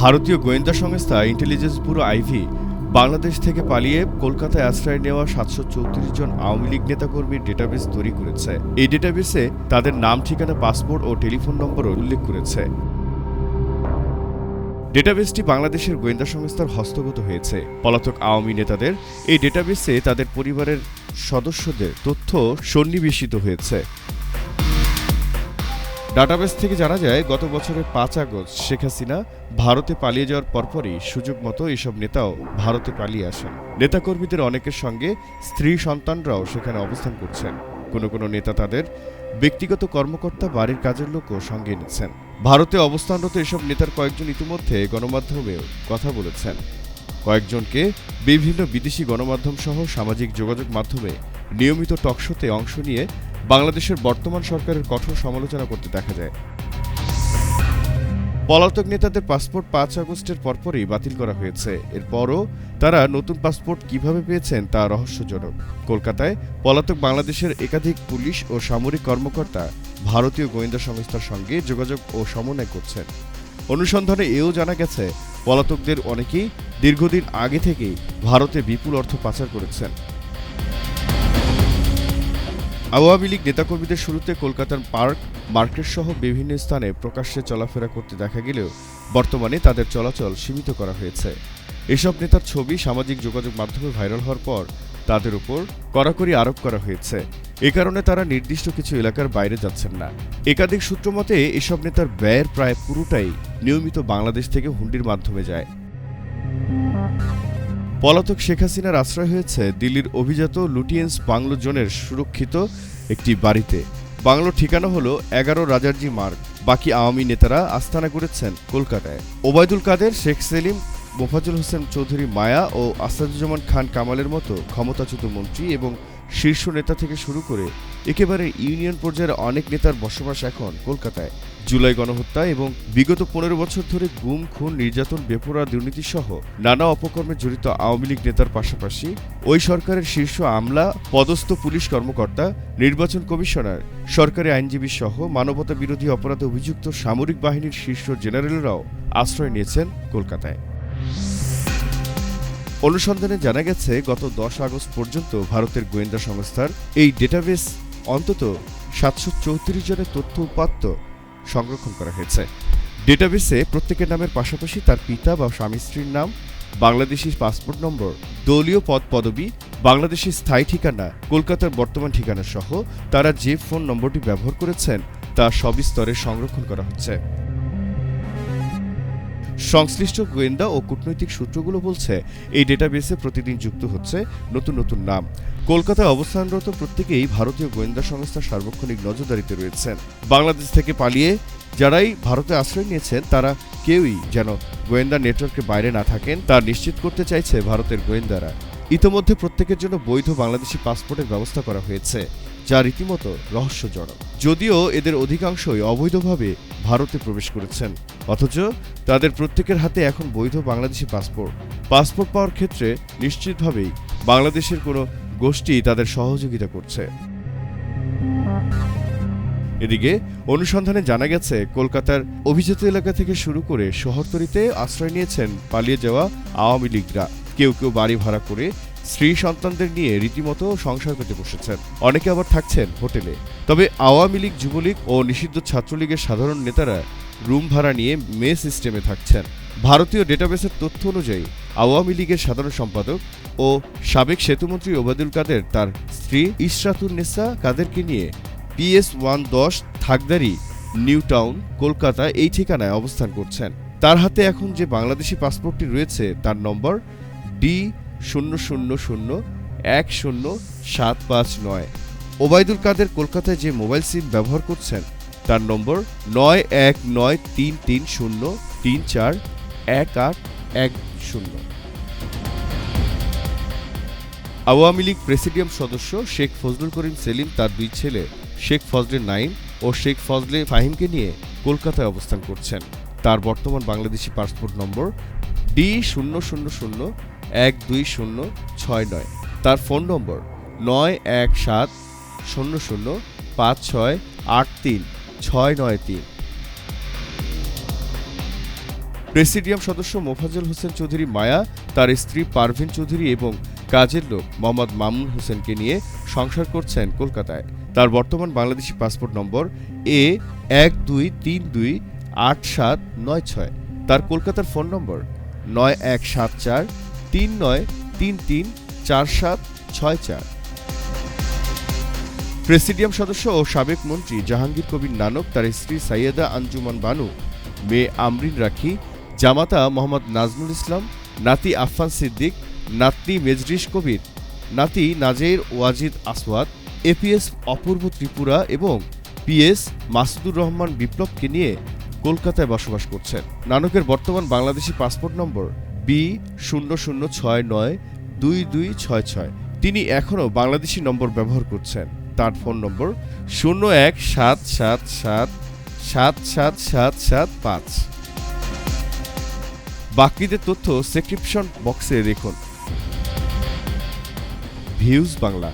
ভারতীয় গোয়েন্দা সংস্থা ইন্টেলিজেন্স ব্যুরো আইভি বাংলাদেশ থেকে পালিয়ে কলকাতায় আশ্রয় নেওয়া সাতশো চৌত্রিশ জন আওয়ামী লীগ নেতাকর্মীর ডেটাবেস তৈরি করেছে। এই ডেটাবেসে তাদের নাম, ঠিকানা পাসপোর্ট ও টেলিফোন নম্বরও উল্লেখ করেছে। ডেটাবেসটি বাংলাদেশের গোয়েন্দা সংস্থার হস্তগত হয়েছে। পলাতক আওয়ামী নেতাদের এই ডেটাবেসে তাদের পরিবারের সদস্যদের তথ্য সন্নিবেশিত হয়েছে। ডাটাবেস থেকে জানা যায়, গত বছরের পাঁচ আগস্ট শেখ হাসিনা ভারতে পালিয়ে যাওয়ার পরপরই সুযোগ মতো এসব নেতাও ভারতে পালিয়ে আসেন। নেতাকর্মীদের অনেকের সঙ্গে স্ত্রী সন্তানরাও সেখানে অবস্থান করছেন। কোনো কোনো নেতা তাদের ব্যক্তিগত কর্মকর্তা বাড়ির কাজের লোকও সঙ্গে এনেছেন ভারতে অবস্থানরত এসব নেতার কয়েকজন ইতিমধ্যে গণমাধ্যমেও কথা বলেছেন। কয়েকজনকে বিভিন্ন বিদেশি গণমাধ্যম সহ সামাজিক যোগাযোগ মাধ্যমে নিয়মিত টকশোতে অংশ নিয়ে বাংলাদেশের বর্তমান সরকারের কঠোর সমালোচনা করতে দেখা যায়। পলাতক নেতাদের পাসপোর্ট পাঁচ আগস্টের পরপরই বাতিল করা হয়েছে। এরপরও তারা নতুন পাসপোর্ট কীভাবে পেয়েছেন তা রহস্যজনক। কলকাতায় পলাতক বাংলাদেশের একাধিক পুলিশ ও সামরিক কর্মকর্তা ভারতীয় গোয়েন্দা সংস্থার সঙ্গে যোগাযোগ ও সমন্বয় করছেন। অনুসন্ধানে এও জানা গেছে, পলাতকদের অনেকেই দীর্ঘদিন আগে থেকেই ভারতে বিপুল অর্থ পাচার করেছেন। আওয়ামী লীগ নেতাকর্মীদের শুরুতে কলকাতার পার্ক, মার্কেট সহ বিভিন্ন স্থানে প্রকাশ্যে চলাফেরা করতে দেখা গেলেও বর্তমানে তাদের চলাচল সীমিত করা হয়েছে। এসব নেতার ছবি সামাজিক যোগাযোগ মাধ্যমে ভাইরাল হওয়ার পর তাদের উপর কড়াকড়ি আরোপ করা হয়েছে। এ কারণে তারা নির্দিষ্ট কিছু এলাকার বাইরে যাচ্ছেন না। একাধিক সূত্র মতে, এসব নেতার ব্যয়ের প্রায় পুরোটাই নিয়মিত বাংলাদেশ থেকে হুন্ডির মাধ্যমে যায়। পলাতক শেখ হাসিনার আশ্রয় হয়েছে দিল্লির অভিজাত লুটিয়েন্স বাংলো জোনের সুরক্ষিত একটি বাড়িতে। বাংলোর ঠিকানা হলো এগারো রাজারজি মার্গ। বাকি আওয়ামী নেতারা আস্থানা করেছেন কলকাতায়। ওবায়দুল কাদের, শেখ সেলিম মোফাজুল হোসেন চৌধুরী মায়া ও আসাদুজ্জামান খান কামালের মতো ক্ষমতাচ্যুত মন্ত্রী এবং শীর্ষ নেতা থেকে শুরু করে একেবারে ইউনিয়ন পর্যায়ের অনেক নেতার বসবাস এখন কলকাতায়। জুলাই গণহত্যা এবং বিগত পনেরো বছর ধরে গুম, খুন, নির্যাতন, বেপরোয়া দুর্নীতি সহ নানা অপকর্মে জড়িত আওয়ামী লীগ নেতার পাশাপাশি ওই সরকারের শীর্ষ আমলা, পদস্থ পুলিশ কর্মকর্তা, নির্বাচন কমিশনার, সরকারি আইনজীবী সহ মানবতা বিরোধী অপরাধে অভিযুক্ত সামরিক বাহিনীর শীর্ষ জেনারেলরাও আশ্রয় নিয়েছেন কলকাতায়। অনুসন্ধানে জানা গেছে, গত দশ আগস্ট পর্যন্ত ভারতের গোয়েন্দা সংস্থার এই ডেটাবেস অন্তত সাতশো চৌত্রিশ জনের তথ্য উপাত্ত সংরক্ষণ করা হয়েছে। ডেটাবেসে প্রত্যেকের নামের পাশাপাশি তার পিতা বা স্বামী স্ত্রীর নাম বাংলাদেশি পাসপোর্ট নম্বর, দলীয় পদ পদবি, বাংলাদেশের স্থায়ী ঠিকানা, কলকাতার বর্তমান ঠিকানা সহ তারা যে ফোন নম্বরটি ব্যবহার করেছেন তা সবিস্তরে সংরক্ষণ করা হচ্ছে। সংশ্লিষ্ট গোয়েন্দা ও কূটনৈতিক সূত্রগুলো বলছে, এই ডেটাবেসে প্রতিদিন যুক্ত হচ্ছে নতুন নতুন নাম। কলকাতায় অবস্থানরত প্রত্যেকেই ভারতীয় গোয়েন্দা সংস্থার সার্বক্ষণিক নজরদারিতে রয়েছেন। বাংলাদেশ থেকে পালিয়ে যারাই ভারতে আশ্রয় নিয়েছেন, তারা কেউই যেন গোয়েন্দা নেটওয়ার্কের বাইরে না থাকেন, তা নিশ্চিত করতে চাইছে ভারতের গোয়েন্দারা। ইতোমধ্যে প্রত্যেকের জন্য বৈধ বাংলাদেশি পাসপোর্টের ব্যবস্থা করা হয়েছে। যা রীতিমতো রহস্যজনক। যদিও এদের অধিকাংশই অবৈধভাবে ভারতে প্রবেশ করেছেন। অথচ তাদের প্রত্যেকের হাতে এখন বৈধ বাংলাদেশি পাসপোর্ট। পাসপোর্ট পাওয়ার ক্ষেত্রে নিশ্চিতভাবেই বাংলাদেশের কোনো গোষ্ঠী তাদের সহযোগিতা করছে। এদিকে অনুসন্ধানে জানা গেছে, কলকাতার অভিজাত এলাকা থেকে শুরু করে শহরতলিতে আশ্রয় নিয়েছেন পালিয়ে যাওয়া আওয়ামী লীগরা। কেউ কেউ বাড়ি ভাড়া করে স্ত্রী সন্তানদের নিয়ে রীতিমতো সংসার পেতে বসেছেন। অনেকে আবার থাকছেন হোটেলে। তবে আওয়ামী লীগ, যুবলীগ ও নিষিদ্ধ ছাত্রলীগের সাধারণ নেতারা রুম ভাড়া নিয়ে মে সিস্টেমে থাকছেন। ভারতীয় ডেটাবেসের তথ্য অনুযায়ী, আওয়ামী লীগের সাধারণ সম্পাদক ও সাবেক সেতুমন্ত্রী ওবায়দুল কাদের তার স্ত্রী ইশরাতুন নেসা কাদেরকে নিয়ে পিএস ওয়ান দশ থাকদারি নিউ টাউন কলকাতা এই ঠিকানায় অবস্থান করছেন। তার হাতে এখন যে বাংলাদেশি পাসপোর্টটি রয়েছে তার নম্বর ডি শূন্য শূন্য শূন্য এক শূন্য সাত পাঁচ নয়। ওবায়দুল কাদের কলকাতায় যে মোবাইল সিম ব্যবহার করছেন, তার নম্বর নয় এক নয় তিন তিন শূন্য তিন চার এক আট এক শূন্য। আওয়ামী লীগ প্রেসিডিয়াম সদস্য শেখ ফজলুল করিম সেলিম, তার দুই ছেলে শেখ ফজলে নাইম ও শেখ ফজলে ফাহিমকে নিয়ে কলকাতায় অবস্থান করছেন। তার বর্তমান বাংলাদেশি পাসপোর্ট নম্বর ডি শূন্য শূন্য শূন্য এক দুই শূন্য ছয় নয়। তার ফোন নম্বর নয় এক সাত শূন্য শূন্য পাঁচ ছয় আট তিন ছয় নয় তিন। প্রেসিডিয়াম সদস্য মোফাজ্জল হোসেন চৌধুরী মায়া, তার স্ত্রী পারভিন চৌধুরী এবং কাজের লোক মোহাম্মদ মামুন হোসেনকে নিয়ে সংসার করছেন কলকাতায়। তার বর্তমান বাংলাদেশি পাসপোর্ট নম্বর এ এক দুই তিন দুই আট সাত নয় ছয়। তার কলকাতার ফোন নম্বর নয় এক সাত চার তিন নয়, তিন তিন, চার সাত, ছয় চার। প্রেসিডিয়াম সদস্য ও সাবেক মন্ত্রী জাহাঙ্গীর কবির নানক, তার স্ত্রী সাইয়েদা আঞ্জুমান বানু, মেয়ে আমরিন রাখি, জামাতা মোহাম্মদ নাজমুল ইসলাম, নাতি আফফান সিদ্দিক, নাতনি মেজরিশ কবির, নাতি নাজের ওয়াজিদ আসওয়াদ, এপিএস অপূর্ব ত্রিপুরা এবং পিএস মাসুদুর রহমান বিপ্লবকে নিয়ে কলকাতায় বসবাস করছেন। নানকের বর্তমান বাংলাদেশি পাসপোর্ট নম্বর বি শূন্য শূন্য ছয় নয় দুই দুই ছয় ছয় তিনি এখনও বাংলাদেশি নম্বর ব্যবহার করছেন। তার ফোন নম্বর শূন্য এক সাত সাত সাত সাত সাত সাত সাত পাঁচ বাকিদের তথ্য সেক্রিপশন বক্সে দেখুন। ভিউজ বাংলা।